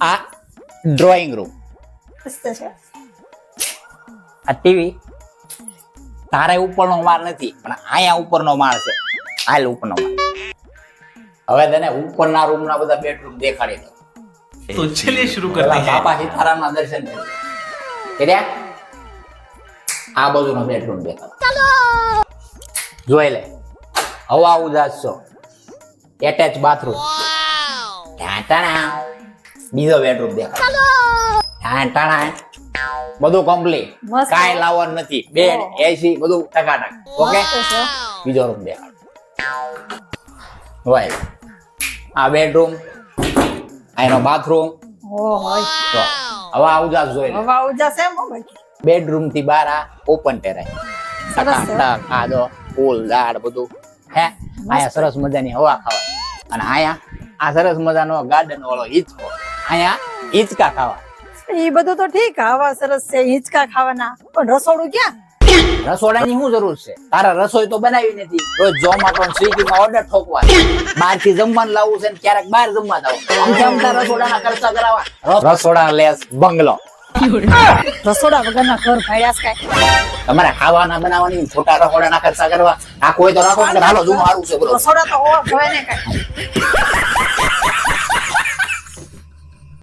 આ drawing room આ TV તારે ઉપરનો માળ નથી પણ આયા ઉપરનો માળ છે. હાલ ઉપરનો માળ. હવે તને ઉપરના રૂમના બધા બેડરૂમ દેખાડી દઉં. તો ચલીએ શરૂ કરતે હૈ બાપા સીતારામના દર્શન કર્યા આ બાજુનો બેડરૂમ દેખાડો. જોઈ લે. હવા ઉદાસ છો. એટેચ બાથરૂમ ટાટા બીજો બેડરૂમ દેખાડો ટાણા બધું કમ્પ્લીટ. કાંઈ લાવવાનું નથી. બેડ એસી બધું ટકાટક ઓકે બીજો રૂમ દેખાડો હોય આ બેડરૂમ આ એનો બાથરૂમ ઓ હોય. હવા ઉદાસ જોઈ હવા ઉજાસ એમ બેડરૂમથી બહાર આ ઓપન ટેરાય. ટકાટક આ ફૂલ ઝાડ બધું. હે? આયા સરસ મજાની હવા ખાવા. અને આયા આ સરસ મજાનો ગાર્ડન વાળો હિંચકો. આયા હિંચકા ખાવા. એ બધું તો ઠીક હવા સરસ છે હિંચકા ખાવાના. પણ રસોડું ક્યાં? રસોડાની શું જરૂર છે? તારા રસોઈ તો બનાવી નથી. રોજ જોમાં પણ સ્વીગી માં ઓર્ડર ઠોકવા બહારથી જમવાનું લાવવું છે ને ક્યારેક બહાર જમવા જાવ. આમ તેમ રસોડાના ખર્ચા કરાવવા. રસોડા લેસ બંગલો. રસોડા વગરના ઘર ભાડ્યા કાય તમારે ખાવાના બનાવવાની રસોડા ના ખર્ચા કરવા. આ કોઈ તો રાખો હાલો જૂનું સારું છે રસોડા તો હોવા ભવે ને કાંઈ.